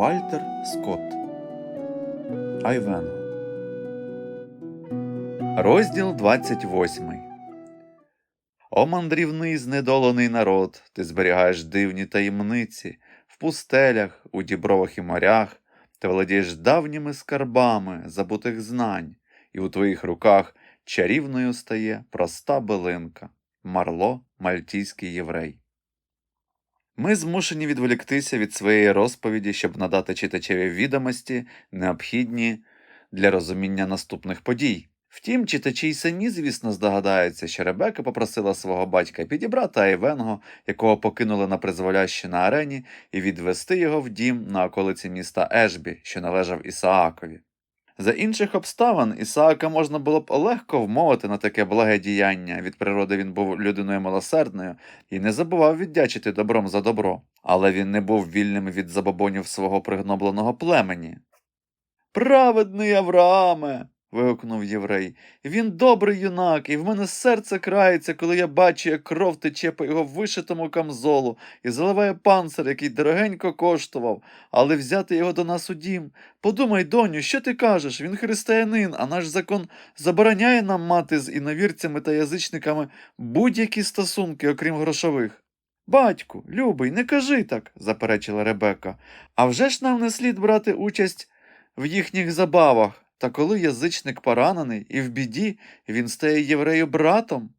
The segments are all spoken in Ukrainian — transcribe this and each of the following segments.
Вальтер Скотт. Айвенго Розділ 28 О мандрівний знедолений народ, ти зберігаєш дивні таємниці в пустелях, у дібровах і морях, ти володієш давніми скарбами забутих знань, і у твоїх руках чарівною стає проста билинка Марло, мальтійський єврей. Ми змушені відволіктися від своєї розповіді, щоб надати читачеві відомості, необхідні для розуміння наступних подій. Втім, читачі й самі, звісно, здогадаються, що Ребека попросила свого батька підібрати Айвенго, якого покинули на призволяще на арені, і відвести його в дім на околиці міста Ешбі, що належав Ісаакові. За інших обставин Ісаака можна було б легко вмовити на таке благе діяння. Від природи він був людиною милосердною і не забував віддячити добром за добро, але він не був вільним від забобонів свого пригнобленого племені. Праведний Аврааме. Вигукнув єврей. Він добрий юнак, і в мене серце крається, коли я бачу, як кров тече по його вишитому камзолу і заливає панцир, який дорогенько коштував, але взяти його до нас у дім. Подумай, доню, що ти кажеш? Він християнин, а наш закон забороняє нам мати з іновірцями та язичниками будь-які стосунки, окрім грошових. Батьку, любий, не кажи так, заперечила Ребека. А вже ж нам не слід брати участь в їхніх забавах. Та коли язичник поранений і в біді, він стає єврею братом.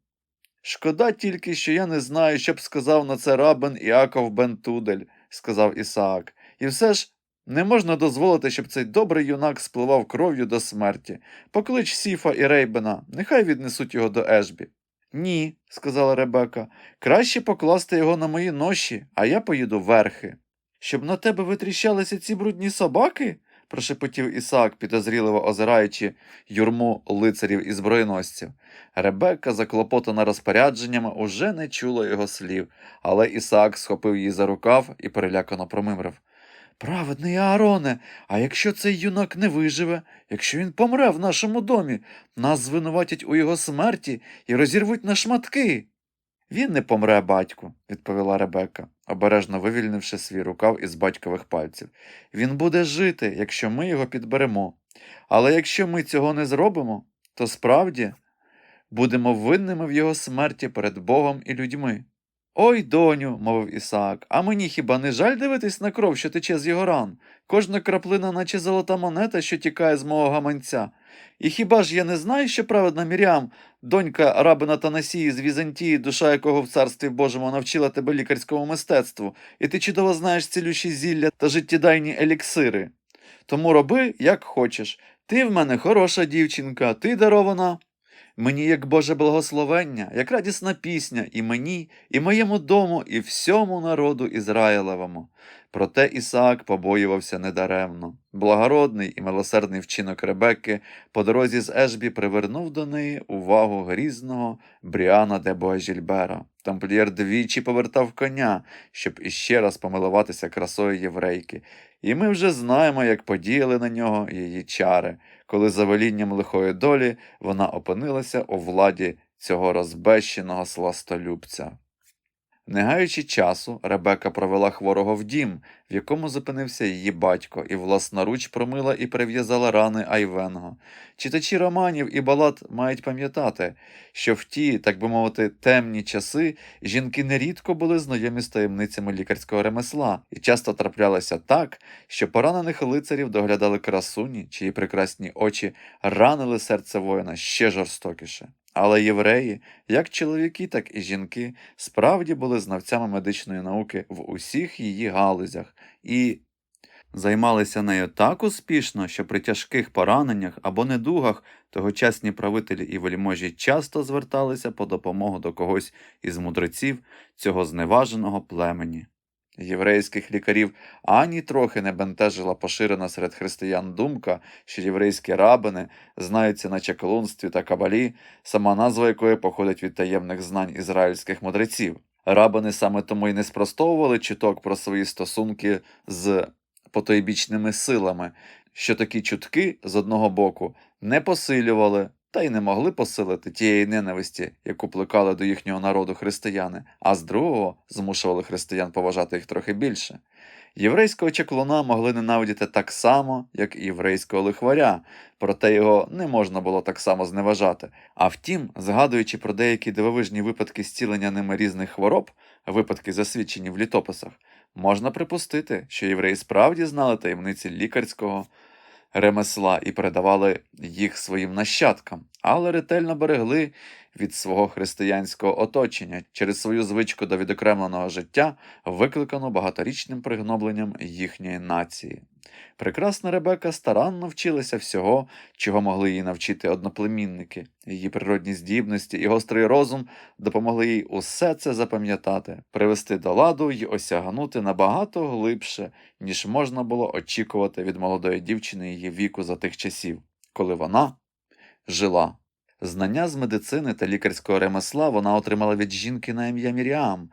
Шкода тільки, що я не знаю, що б сказав на це рабин Іаков бен Тудель, сказав Ісаак. І все ж не можна дозволити, щоб цей добрий юнак спливав кров'ю до смерті. Поклич Сіфа і Рейбена, нехай віднесуть його до Ешбі. Ні, сказала Ребека, краще покласти його на мої ноші, а я поїду верхи. Щоб на тебе витріщалися ці брудні собаки? Прошепотів Ісаак, підозріливо озираючи юрму лицарів і збройносців. Ребекка, заклопотана розпорядженнями, уже не чула його слів, але Ісаак схопив її за рукав і перелякано промимрив. Праведний Аароне, а якщо цей юнак не виживе, якщо він помре в нашому домі, нас звинуватять у його смерті і розірвуть на шматки. Він не помре, батьку, відповіла Ребека, обережно вивільнивши свій рукав із батькових пальців. Він буде жити, якщо ми його підберемо. Але якщо ми цього не зробимо, то справді будемо винними в його смерті перед Богом і людьми. Ой, доню, мовив Ісаак, а мені хіба не жаль дивитись на кров, що тече з його ран? Кожна краплина, наче золота монета, що тікає з мого гаманця. І хіба ж я не знаю, що праведна Мірям, донька рабина Танасії з Візантії, душа якого в царстві Божому навчила тебе лікарському мистецтву, і ти чудово знаєш цілющі зілля та життєдайні еліксири. Тому роби, як хочеш. Ти в мене хороша дівчинка, ти дарована. Мені як Боже благословення, як радісна пісня, і мені, і моєму дому, і всьому народу Ізраїлевому. Проте Ісаак побоювався недаремно. Благородний і милосердний вчинок Ребекки по дорозі з Ешбі привернув до неї увагу грізного Бріана де Боажільбера. Тамплієр двічі повертав коня, щоб іще раз помилуватися красою єврейки, і ми вже знаємо, як подіяли на нього її чари, коли за велінням лихої долі вона опинилася у владі цього розбещеного сластолюбця. Не гаючи часу, Ребека провела хворого в дім, в якому зупинився її батько, і власноруч промила і прив'язала рани Айвенго. Читачі романів і балад мають пам'ятати, що в ті, так би мовити, темні часи жінки нерідко були знайомі з таємницями лікарського ремесла, і часто траплялося так, що поранених лицарів доглядали красуні, чиї прекрасні очі ранили серце воїна ще жорстокіше. Але євреї, як чоловіки, так і жінки, справді були знавцями медичної науки в усіх її галузях і займалися нею так успішно, що при тяжких пораненнях або недугах тогочасні правителі і вельможі часто зверталися по допомогу до когось із мудреців цього зневаженого племені. Єврейських лікарів ані трохи не бентежила поширена серед християн думка, що єврейські рабини знаються на чаклунстві та кабалі, сама назва якої походить від таємних знань ізраїльських мудреців. Рабини саме тому й не спростовували чуток про свої стосунки з потойбічними силами, що такі чутки з одного боку не посилювали та й не могли посилити тієї ненависті, яку плекали до їхнього народу християни, а з другого змушували християн поважати їх трохи більше. Єврейського чеклуна могли ненавидіти так само, як і єврейського лихваря, проте його не можна було так само зневажати. А втім, згадуючи про деякі дивовижні випадки зцілення ними різних хвороб, випадки засвідчені в літописах, можна припустити, що євреї справді знали таємниці лікарського ремесла і передавали їх своїм нащадкам, але ретельно берегли від свого християнського оточення через свою звичку до відокремленого життя, викликану багаторічним пригнобленням їхньої нації. Прекрасна Ребека старанно вчилася всього, чого могли її навчити одноплемінники. Її природні здібності і гострий розум допомогли їй усе це запам'ятати, привести до ладу й осягнути набагато глибше, ніж можна було очікувати від молодої дівчини її віку за тих часів, коли вона жила. Знання з медицини та лікарського ремесла вона отримала від жінки на ім'я Міріам,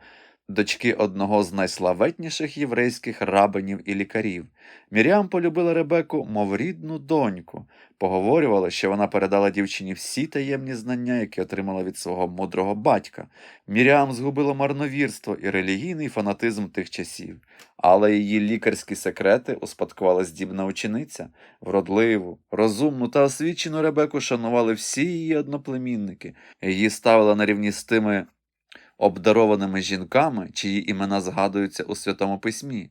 дочки одного з найславетніших єврейських рабинів і лікарів. Міріам полюбила Ребеку, мов рідну доньку, поговорювала, що вона передала дівчині всі таємні знання, які отримала від свого мудрого батька. Міріам згубила марновірство і релігійний фанатизм тих часів, але її лікарські секрети успадкувала здібна учениця. Вродливу, розумну та освічену Ребеку шанували всі її одноплемінники. Її ставили на рівні з тими обдарованими жінками, чиї імена згадуються у Святому Письмі.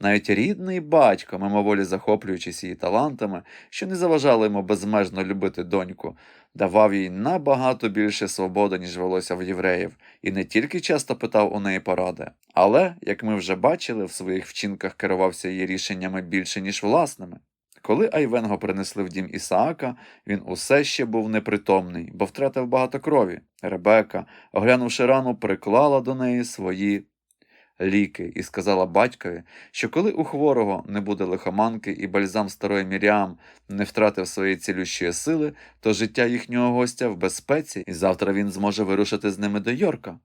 Навіть рідний батько, мимоволі захоплюючись її талантами, що не заважало йому безмежно любити доньку, давав їй набагато більше свободи, ніж велося в євреїв, і не тільки часто питав у неї поради, але, як ми вже бачили, в своїх вчинках керувався її рішеннями більше, ніж власними. Коли Айвенго принесли в дім Ісаака, він усе ще був непритомний, бо втратив багато крові. Ребека, оглянувши рану, приклала до неї свої ліки і сказала батькові, що коли у хворого не буде лихоманки і бальзам старої Міріам не втратив своєї цілющої сили, то життя їхнього гостя в безпеці, і завтра він зможе вирушити з ними до Йорка.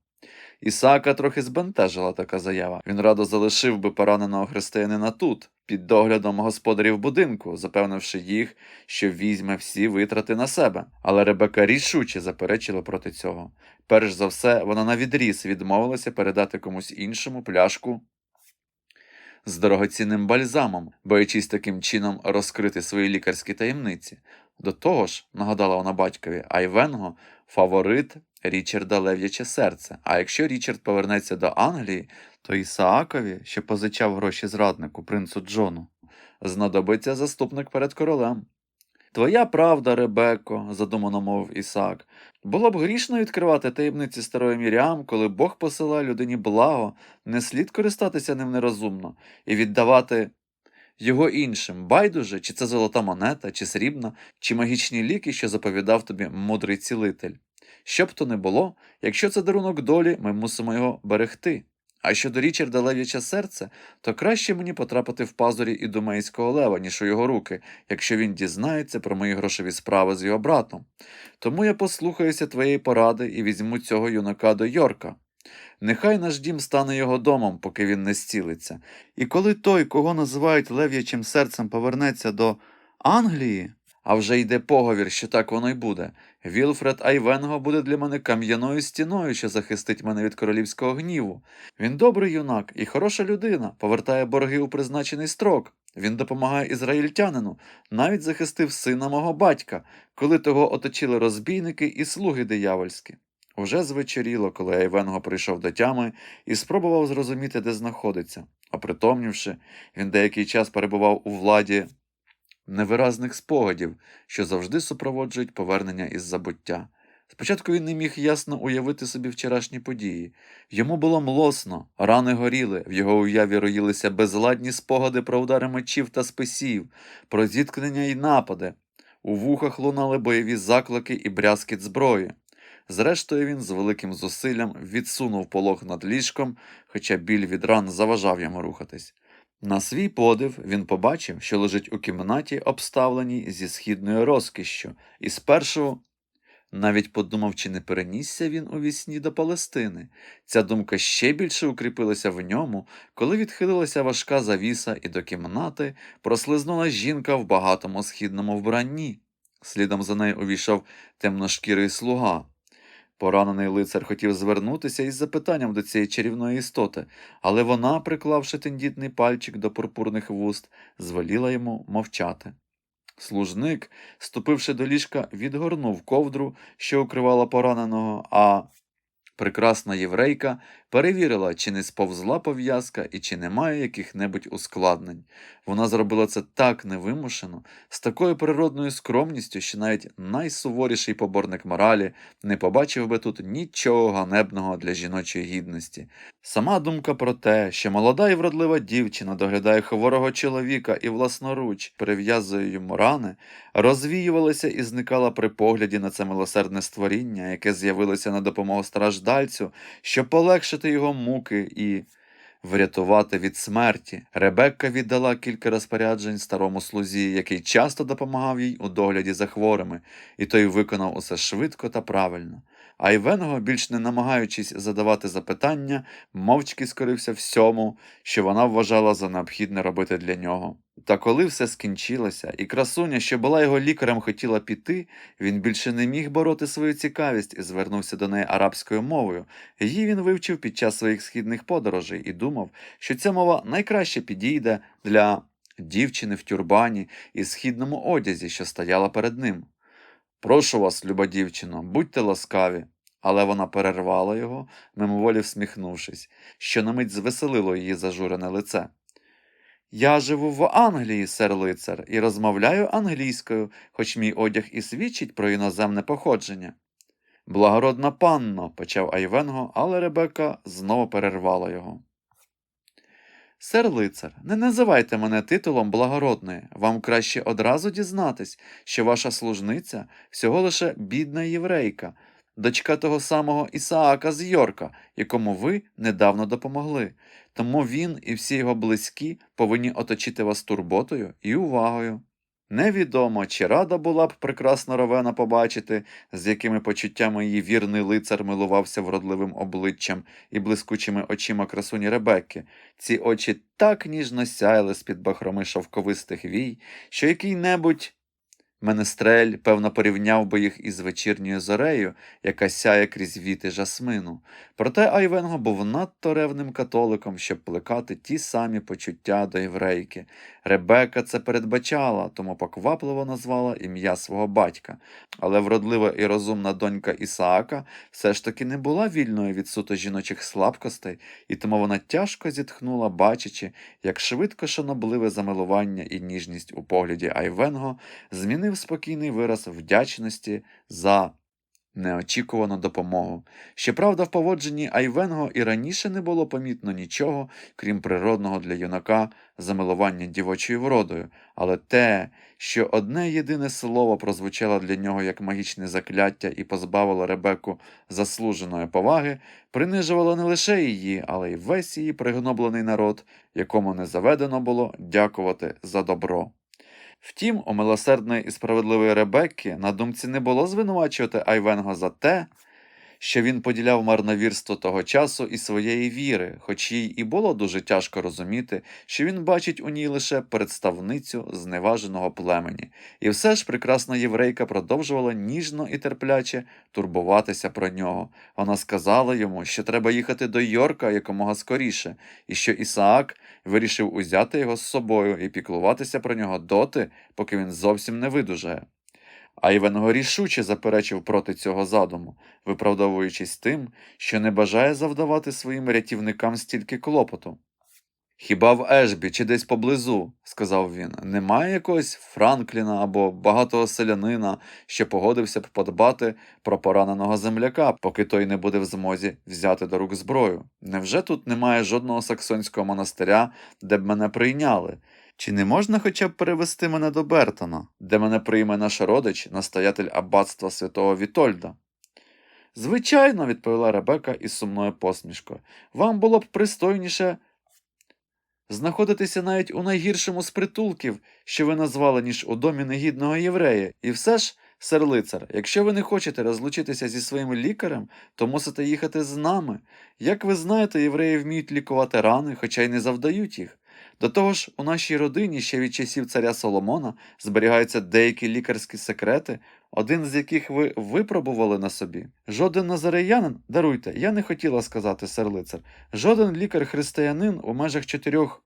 Ісаака трохи збентежила така заява. Він радо залишив би пораненого християнина тут, під доглядом господарів будинку, запевнивши їх, що візьме всі витрати на себе. Але Ребека рішуче заперечила проти цього. Перш за все, вона навідріз відмовилася передати комусь іншому пляшку з дорогоцінним бальзамом, боячись таким чином розкрити свої лікарські таємниці. До того ж, нагадала вона батькові, Айвенго фаворит Річарда Лев'яче серце. А якщо Річард повернеться до Англії, то Ісаакові, що позичав гроші зраднику, принцу Джону, знадобиться заступник перед королем. Твоя правда, Ребекко, задумано мовив Ісаак. Було б грішно відкривати таємниці старої Міріам, коли Бог посилає людині благо, не слід користатися ним нерозумно і віддавати його іншим, байдуже, чи це золота монета, чи срібна, чи магічні ліки, що заповідав тобі мудрий цілитель. Що б то не було, якщо це дарунок долі, ми мусимо його берегти. А щодо Річарда Лев'яча серце, то краще мені потрапити в пазурі і ідумейського лева, ніж у його руки, якщо він дізнається про мої грошові справи з його братом. Тому я послухаюся твоєї поради і візьму цього юнака до Йорка. Нехай наш дім стане його домом, поки він не зцілиться. І коли той, кого називають лев'ячим серцем, повернеться до Англії, а вже йде поговір, що так воно й буде. Вілфред Айвенго буде для мене кам'яною стіною, що захистить мене від королівського гніву. Він добрий юнак і хороша людина, повертає борги у призначений строк. Він допомагає ізраїльтянину, навіть захистив сина мого батька, коли того оточили розбійники і слуги диявольські. Уже звечоріло, коли Айвенго прийшов до тями і спробував зрозуміти, де знаходиться. Опритомнівши, він деякий час перебував у владі невиразних спогадів, що завжди супроводжують повернення із забуття. Спочатку він не міг ясно уявити собі вчорашні події. Йому було млосно, рани горіли, в його уяві роїлися безладні спогади про удари мечів та списів, про зіткнення й напади. У вухах лунали бойові заклики і брязкіт зброї. Зрештою, він з великим зусиллям відсунув полог над ліжком, хоча біль від ран заважав йому рухатись. На свій подив він побачив, що лежить у кімнаті, обставленій зі східною розкішшю, і спершу навіть подумав, чи не перенісся він у вісні до Палестини. Ця думка ще більше укріпилася в ньому, коли відхилилася важка завіса, і до кімнати прослизнула жінка в багатому східному вбранні. Слідом за нею увійшов темношкірий слуга. Поранений лицар хотів звернутися із запитанням до цієї чарівної істоти, але вона, приклавши тендітний пальчик до пурпурних вуст, звеліла йому мовчати. Служник, ступивши до ліжка, відгорнув ковдру, що укривала пораненого, а прекрасна єврейка перевірила, чи не сповзла пов'язка і чи немає яких-небудь ускладнень. Вона зробила це так невимушено, з такою природною скромністю, що навіть найсуворіший поборник моралі не побачив би тут нічого ганебного для жіночої гідності. Сама думка про те, що молода і вродлива дівчина доглядає хворого чоловіка і власноруч перев'язує йому рани, розвіювалася і зникала при погляді на це милосердне створіння, яке з'явилося на допомогу страждальцю, щоб полегшити його муки і врятувати від смерті. Ребекка віддала кілька розпоряджень старому слузі, який часто допомагав їй у догляді за хворими, і той виконав усе швидко та правильно. А Івенго, більш не намагаючись задавати запитання, мовчки скорився всьому, що вона вважала за необхідне робити для нього. Та коли все скінчилося, і красуня, що була його лікарем, хотіла піти, він більше не міг бороти свою цікавість і звернувся до неї арабською мовою. Її він вивчив під час своїх східних подорожей і думав, що ця мова найкраще підійде для дівчини в тюрбані і східному одязі, що стояла перед ним. Прошу вас, люба дівчино, будьте ласкаві. Але вона перервала його, мимоволі всміхнувшись, що на мить звеселило її зажурене лице. Я живу в Англії, сер лицар, і розмовляю англійською, хоч мій одяг і свідчить про іноземне походження. Благородна панно, почав Айвенго, але Ребека знову перервала його. Сер лицар, не називайте мене титулом благородної. Вам краще одразу дізнатись, що ваша служниця всього лише бідна єврейка, дочка того самого Ісаака з Йорка, якому ви недавно допомогли. Тому він і всі його близькі повинні оточити вас турботою і увагою. Невідомо, чи рада була б прекрасна Ровена побачити, з якими почуттями її вірний лицар милувався вродливим обличчям і блискучими очима красуні Ребекки. Ці очі так ніжно сяяли з-під бахроми шовковистих вій, що який-небудь менестрель, певно, порівняв би їх із вечірньою зорею, яка сяє крізь віти жасмину. Проте Айвенго був надто ревним католиком, щоб плекати ті самі почуття до єврейки. Ребека це передбачала, тому поквапливо назвала ім'я свого батька. Але вродлива і розумна донька Ісаака все ж таки не була вільною від суто жіночих слабкостей, і тому вона тяжко зітхнула, бачачи, як швидко шанобливе замилування і ніжність у погляді Айвенго змінив спокійний вираз вдячності за неочікувану допомогу. Щоправда, в поводженні Айвенго і раніше не було помітно нічого, крім природного для юнака замилування дівочою вродою, але те, що одне єдине слово прозвучало для нього як магічне закляття і позбавило Ребекку заслуженої поваги, принижувало не лише її, але й весь її пригноблений народ, якому не заведено було дякувати за добро. Втім, у милосердної і справедливої Ребекки на думці не було звинувачувати Айвенго за те, що він поділяв марновірство того часу і своєї віри, хоч їй і було дуже тяжко розуміти, що він бачить у ній лише представницю зневаженого племені. І все ж прекрасна єврейка продовжувала ніжно і терпляче турбуватися про нього. Вона сказала йому, що треба їхати до Йорка якомога скоріше, і що Ісаак вирішив узяти його з собою і піклуватися про нього доти, поки він зовсім не видужає. А Івенго рішуче заперечив проти цього задуму, виправдовуючись тим, що не бажає завдавати своїм рятівникам стільки клопоту. Хіба в Ешбі чи десь поблизу, сказав він, немає якогось Франкліна або багатого селянина, що погодився б подбати про пораненого земляка, поки той не буде в змозі взяти до рук зброю. Невже тут немає жодного саксонського монастиря, де б мене прийняли? Чи не можна хоча б перевести мене до Бертона, де мене прийме наш родич, настоятель аббатства святого Вітольда? Звичайно, відповіла Ребека із сумною посмішкою. Вам було б пристойніше знаходитися навіть у найгіршому з притулків, що ви назвали, ніж у домі негідного єврея. І все ж, сер лицар, якщо ви не хочете розлучитися зі своїм лікарем, то мусите їхати з нами. Як ви знаєте, євреї вміють лікувати рани, хоча й не завдають їх. До того ж, у нашій родині ще від часів царя Соломона зберігаються деякі лікарські секрети, один з яких ви випробували на собі. Жоден назареянин, даруйте, я не хотіла сказати, сер лицар, жоден лікар-християнин у межах чотирьох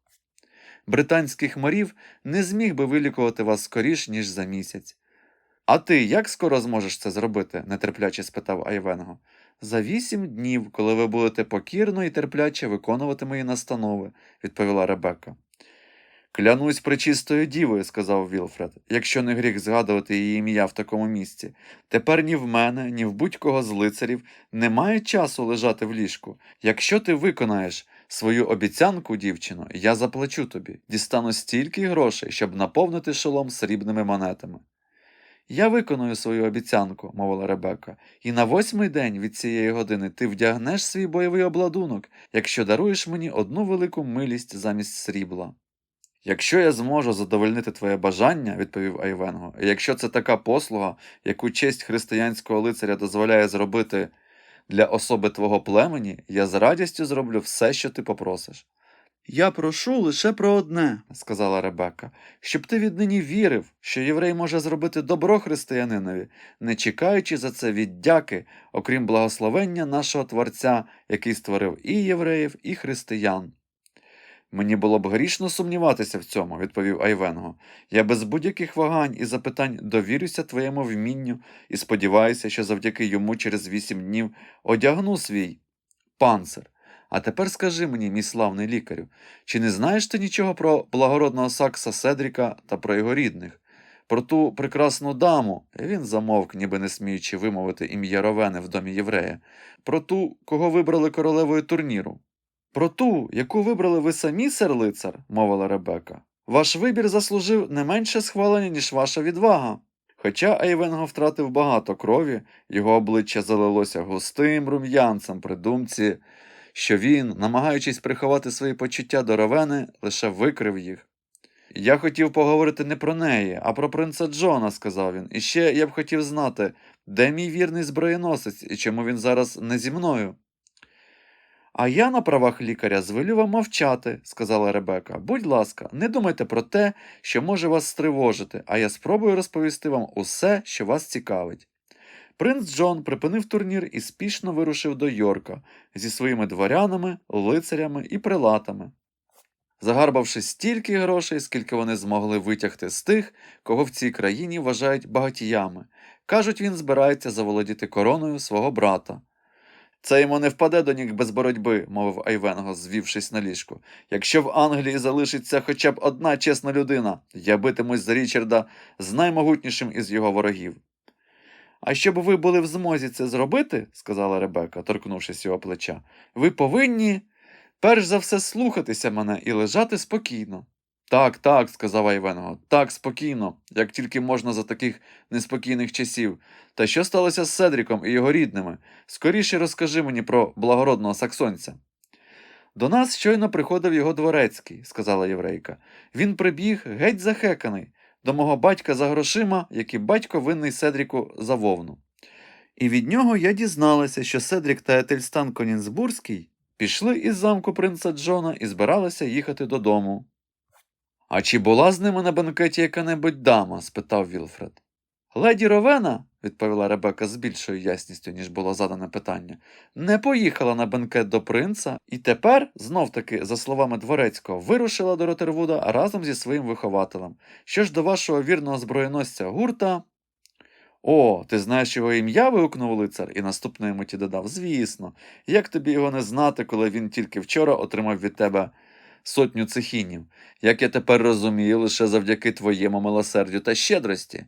британських морів не зміг би вилікувати вас скоріш, ніж за місяць. А ти як скоро зможеш це зробити? нетерпляче спитав Айвенго. За вісім днів, коли ви будете покірно і терпляче виконувати мої настанови, відповіла Ребекка. Клянусь пречистою дівою, сказав Вілфред, якщо не гріх згадувати її ім'я в такому місці. Тепер ні в мене, ні в будь-кого з лицарів немає часу лежати в ліжку. Якщо ти виконаєш свою обіцянку, дівчино, я заплачу тобі, дістану стільки грошей, щоб наповнити шолом срібними монетами. Я виконую свою обіцянку, мовила Ребекка, і на восьмий день від цієї години ти вдягнеш свій бойовий обладунок, якщо даруєш мені одну велику милість замість срібла. Якщо я зможу задовольнити твоє бажання, відповів Айвенго, і якщо це така послуга, яку честь християнського лицаря дозволяє зробити для особи твого племені, я з радістю зроблю все, що ти попросиш. Я прошу лише про одне, сказала Ребекка, щоб ти віднині вірив, що єврей може зробити добро християнинові, не чекаючи за це віддяки, окрім благословення нашого Творця, який створив і євреїв, і християн. Мені було б грішно сумніватися в цьому, відповів Айвенго. Я без будь-яких вагань і запитань довірюся твоєму вмінню і сподіваюся, що завдяки йому через вісім днів одягну свій панцир. А тепер скажи мені, мій славний лікарю, чи не знаєш ти нічого про благородного Сакса Седріка та про його рідних? Про ту прекрасну даму, він замовк, ніби не сміючи вимовити ім'я Ровени в домі єврея, про ту, кого вибрали королевою турніру. Про ту, яку вибрали ви самі, сер лицар, мовила Ребека. Ваш вибір заслужив не менше схвалення, ніж ваша відвага. Хоча Айвенго втратив багато крові, його обличчя залилося густим рум'янцем при думці, що він, намагаючись приховати свої почуття до Ровени, лише викрив їх. Я хотів поговорити не про неї, а про принца Джона, сказав він. І ще я б хотів знати, де мій вірний зброєносець і чому він зараз не зі мною. А я на правах лікаря звелю вам мовчати, сказала Ребека. Будь ласка, не думайте про те, що може вас стривожити, а я спробую розповісти вам усе, що вас цікавить. Принц Джон припинив турнір і спішно вирушив до Йорка зі своїми дворянами, лицарями і прилатами, загарбавши стільки грошей, скільки вони змогли витягти з тих, кого в цій країні вважають багатіями. Кажуть, він збирається заволодіти короною свого брата. Це йому не впаде до ніг без боротьби, мовив Айвенго, звівшись на ліжку. Якщо в Англії залишиться хоча б одна чесна людина, я битимусь за Річарда з наймогутнішим із його ворогів. А щоб ви були в змозі це зробити, сказала Ребека, торкнувшись його плеча, ви повинні перш за все слухатися мене і лежати спокійно. Так, так, сказав Айвенго, так спокійно, як тільки можна за таких неспокійних часів. Та що сталося з Седріком і його рідними? Скоріше розкажи мені про благородного саксонця. До нас щойно приходив його дворецький, сказала єврейка. Він прибіг геть захеканий, до мого батька за грошима, які батько винний Седріку за вовну. І від нього я дізналася, що Седрік та Етельстан Конінсбурзький пішли із замку принца Джона і збиралися їхати додому. А чи була з ними на бенкеті яка-небудь дама? спитав Вілфред. Леді Ровена, відповіла Ребека з більшою ясністю, ніж було задане питання, не поїхала на бенкет до принца і тепер, знов таки, за словами дворецького, вирушила до Ротервуда разом зі своїм вихователем. Що ж до вашого вірного зброєносця гурта. О, ти знаєш його ім'я? вигукнув лицар і наступної миті додав. Звісно, як тобі його не знати, коли він тільки вчора отримав від тебе сотню цехінів, як я тепер розумію, лише завдяки твоєму милосердю та щедрості.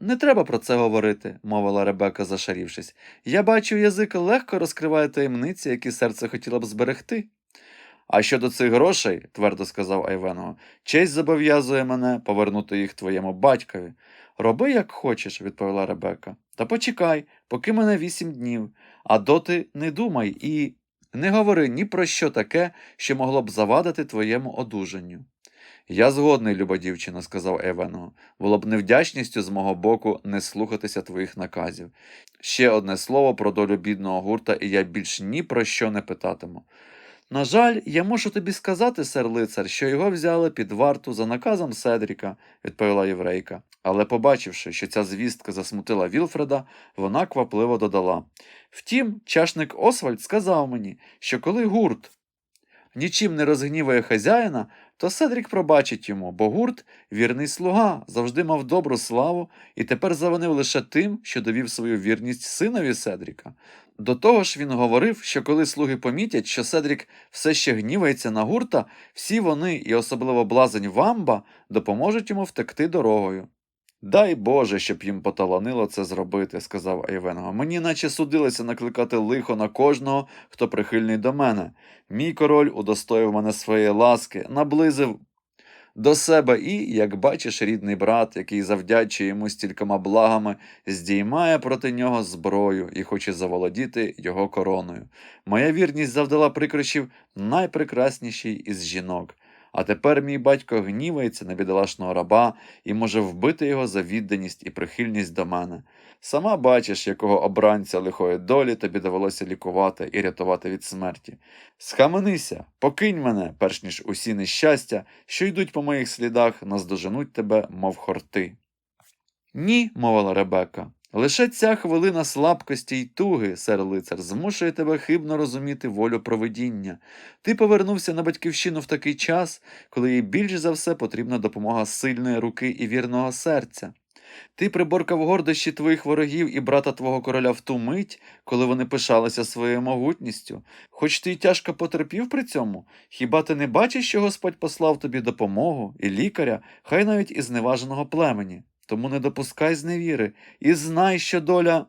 Не треба про це говорити, мовила Ребека, зашарівшись. Я бачу, язик легко розкриває таємниці, які серце хотіло б зберегти. А щодо цих грошей, твердо сказав Айвенго, честь зобов'язує мене повернути їх твоєму батькові. Роби, як хочеш, відповіла Ребека. Та почекай, поки мене вісім днів, а доти не думай і не говори ні про що таке, що могло б завадити твоєму одужанню. Я згодний, люба дівчина, сказав Евенго. Було б невдячністю з мого боку не слухатися твоїх наказів. Ще одне слово про долю бідного гурта, і я більш ні про що не питатиму. На жаль, я мушу тобі сказати, сер лицар, що його взяли під варту за наказом Седріка, відповіла єврейка. Але, побачивши, що ця звістка засмутила Вілфреда, вона квапливо додала. Втім, чашник Освальд сказав мені, що коли гурт нічим не розгніває хазяїна, то Седрік пробачить йому, бо гурт, вірний слуга, завжди мав добру славу і тепер завинив лише тим, що довів свою вірність синові Седріка. До того ж він говорив, що коли слуги помітять, що Седрік все ще гнівається на гурта, всі вони, і особливо блазень Вамба, допоможуть йому втекти дорогою. Дай Боже, щоб їм поталанило це зробити, сказав Айвенго. Мені наче судилося накликати лихо на кожного, хто прихильний до мене. Мій король удостоїв мене своєї ласки, наблизив до себе і, як бачиш, рідний брат, який завдячує йому стількома благами, здіймає проти нього зброю і хоче заволодіти його короною. Моя вірність завдала прикрощів найпрекраснішій із жінок. А тепер мій батько гнівається на бідолашного раба і може вбити його за відданість і прихильність до мене. Сама бачиш, якого обранця лихої долі тобі довелося лікувати і рятувати від смерті. Схаменися, покинь мене, перш ніж усі нещастя, що йдуть по моїх слідах, наздоженуть тебе, мов хорти. Ні, мовила Ребека. Лише ця хвилина слабкості й туги, сер лицар, змушує тебе хибно розуміти волю провидіння. Ти повернувся на батьківщину в такий час, коли їй більш за все потрібна допомога сильної руки і вірного серця. Ти приборкав гордощі твоїх ворогів і брата твого короля в ту мить, коли вони пишалися своєю могутністю. Хоч ти й тяжко потерпів при цьому, хіба ти не бачиш, що Господь послав тобі допомогу і лікаря, хай навіть із зневаженого племені? Тому не допускай зневіри і знай, що доля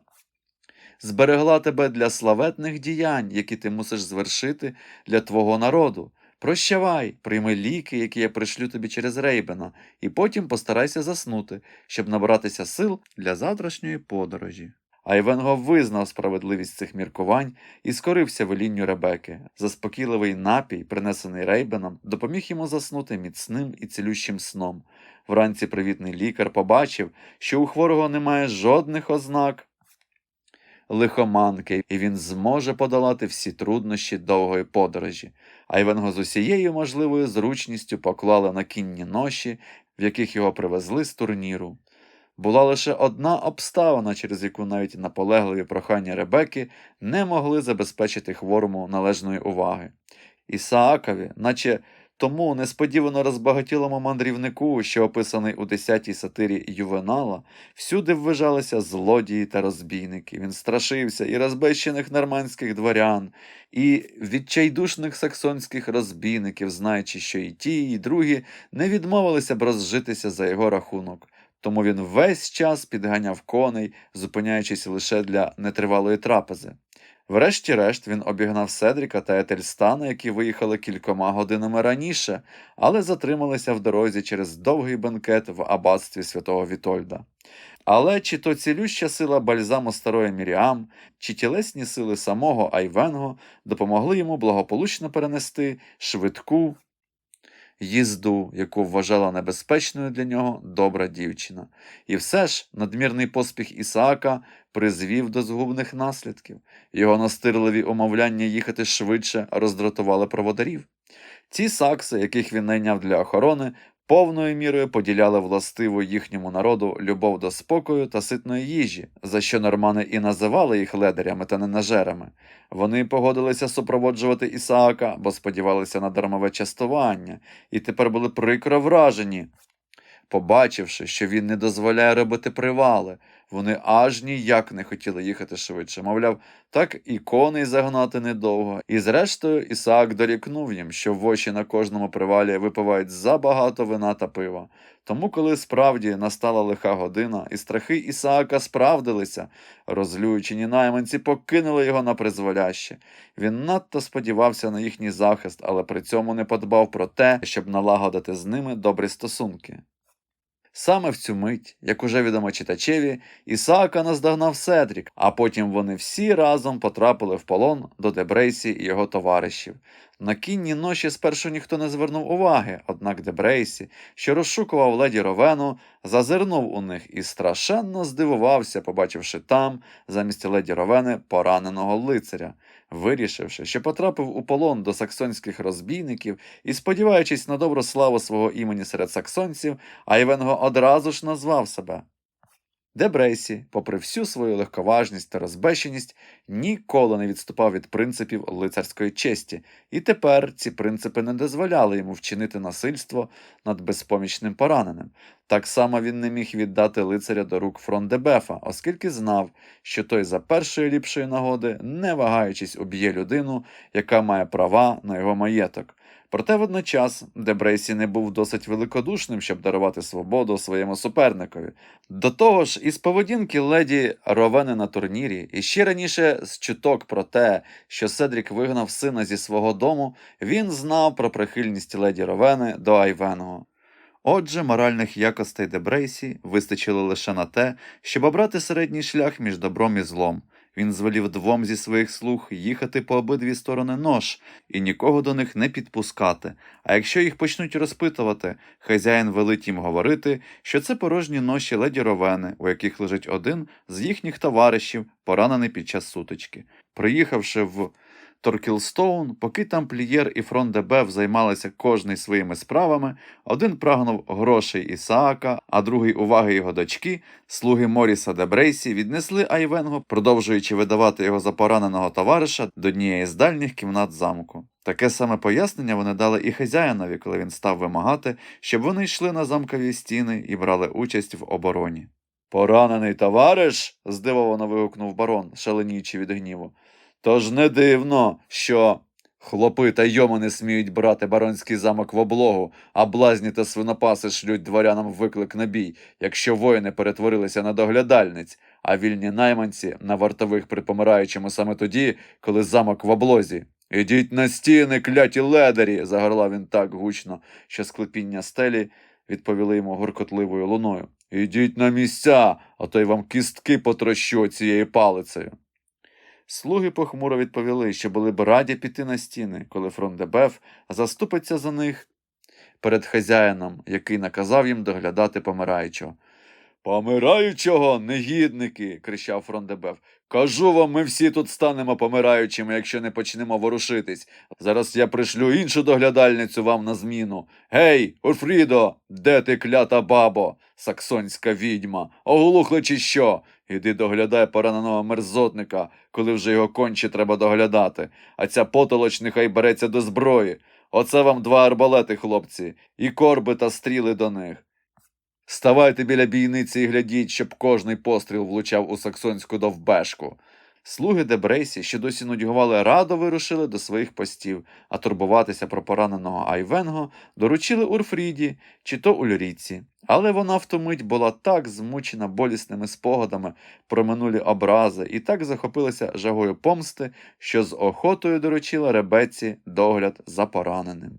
зберегла тебе для славетних діянь, які ти мусиш звершити для твого народу. Прощавай, прийми ліки, які я пришлю тобі через Рейбена, і потім постарайся заснути, щоб набратися сил для завтрашньої подорожі. Айвенго визнав справедливість цих міркувань і скорився велінню Ребеки. Заспокійливий напій, принесений Рейбеном, допоміг йому заснути міцним і цілющим сном. Вранці привітний лікар побачив, що у хворого немає жодних ознак лихоманки, і він зможе подолати всі труднощі довгої подорожі. а Айвенго з усією можливою зручністю поклали на кінні ноші, в яких його привезли з турніру. Була лише одна обставина, через яку навіть наполегливі прохання Ребеки не могли забезпечити хворому належної уваги. Ісаакові, наче тому несподівано розбагатілому мандрівнику, що описаний у десятій сатирі Ювенала, всюди ввижалися злодії та розбійники. Він страшився і розбещених нормандських дворян, і відчайдушних саксонських розбійників, знаючи, що і ті, і другі не відмовилися б розжитися за його рахунок. Тому він весь час підганяв коней, зупиняючись лише для нетривалої трапези. Врешті-решт він обігнав Седріка та Етельстана, які виїхали кількома годинами раніше, але затрималися в дорозі через довгий бенкет в аббатстві святого Вітольда. Але чи то цілюща сила бальзаму старої Міріам, чи тілесні сили самого Айвенго допомогли йому благополучно перенести швидку їзду, яку вважала небезпечною для нього добра дівчина. І все ж надмірний поспіх Ісаака призвів до згубних наслідків. Його настирливі умовляння їхати швидше роздратували проводарів. Ці сакси, яких він найняв для охорони, повною мірою поділяли властиву їхньому народу любов до спокою та ситної їжі, за що нормани і називали їх ледарями та ненажерами. Вони погодилися супроводжувати Ісаака, бо сподівалися на дармове частування, і тепер були прикро вражені. Побачивши, що він не дозволяє робити привали, вони аж ніяк не хотіли їхати швидше. Мовляв, так і коней загнати недовго. І зрештою Ісаак дорікнув їм, що воші на кожному привалі випивають забагато вина та пива. Тому, коли справді настала лиха година, і страхи Ісаака справдилися, розлючені найманці покинули його на призволяще. Він надто сподівався на їхній захист, але при цьому не подбав про те, щоб налагодити з ними добрі стосунки. Саме в цю мить, як уже відомо читачеві, Ісаака наздогнав Седрік, а потім вони всі разом потрапили в полон до Дебрейсі і його товаришів. На кінні ноші спершу ніхто не звернув уваги, однак Дебрейсі, що розшукував леді Ровену, зазирнув у них і страшенно здивувався, побачивши там, замість леді Ровени, пораненого лицаря. Вирішивши, що потрапив у полон до саксонських розбійників і сподіваючись на добру славу свого імені серед саксонців, Айвенго одразу ж назвав себе. Дебрейсі, попри всю свою легковажність та розбещеність, ніколи не відступав від принципів лицарської честі, і тепер ці принципи не дозволяли йому вчинити насильство над безпомічним пораненим. Так само він не міг віддати лицаря до рук Фрондебефа, оскільки знав, що той за першої ліпшої нагоди, не вагаючись, уб'є людину, яка має права на його маєток. Проте водночас Дебрейсі не був досить великодушним, щоб дарувати свободу своєму суперникові. До того ж, із поведінки леді Ровени на турнірі, і ще раніше з чуток про те, що Седрік вигнав сина зі свого дому, він знав про прихильність леді Ровени до Айвенго. Отже, моральних якостей Дебрейсі вистачило лише на те, щоб обрати середній шлях між добром і злом. Він звелів двом зі своїх слуг їхати по обидві сторони нож і нікого до них не підпускати. А якщо їх почнуть розпитувати, хазяїн велить їм говорити, що це порожні ноші леді Ровени, у яких лежить один з їхніх товаришів, поранений під час сутички. Приїхавши в Торкілстоун, поки тамплієр і фронт ДБ займалися кожний своїми справами, один прагнув грошей Ісаака, а другий уваги його дочки, слуги Моріса де Брейсі віднесли Айвенго, продовжуючи видавати його за пораненого товариша до однієї з дальніх кімнат замку. Таке саме пояснення вони дали і хазяїнові, коли він став вимагати, щоб вони йшли на замкові стіни і брали участь в обороні. Поранений товариш? здивовано вигукнув барон, шаленіючи від гніву. Тож не дивно, що хлопи та йомани сміють брати баронський замок в облогу, а блазні та свинопаси шлють дворянам виклик на бій, якщо воїни перетворилися на доглядальниць, а вільні найманці на вартових при помираючому саме тоді, коли замок в облозі. Ідіть на стіни, кляті ледарі. загорлав він так гучно, що склепіння стелі відповіли йому гуркотливою луною. Ідіть на місця, а то й вам кістки потрощу цією палицею. Слуги похмуро відповіли, що були б раді піти на стіни, коли Фрондебеф заступиться за них перед хазяїном, який наказав їм доглядати помираючого. Помираючого, негідники. кричав Фрондебеф. Кажу вам, ми всі тут станемо помираючими, якщо не почнемо ворушитись. Зараз я пришлю іншу доглядальницю вам на зміну. Гей, Урфрідо, де ти клята бабо, саксонська відьма, оглухли чи що? Іди доглядай пораненого мерзотника, коли вже його конче треба доглядати, а ця потолоч нехай береться до зброї. Оце вам два арбалети, хлопці, і корби та стріли до них. Ставайте біля бійниці і глядіть, щоб кожний постріл влучав у саксонську довбешку. Слуги Дебрейсі, що досі нудьгували, радо вирушили до своїх постів, а турбуватися про пораненого Айвенго доручили Урфріді чи то Ульріці. Але вона в ту мить була так змучена болісними спогадами про минулі образи і так захопилася жагою помсти, що з охотою доручила Ребеці догляд за пораненим.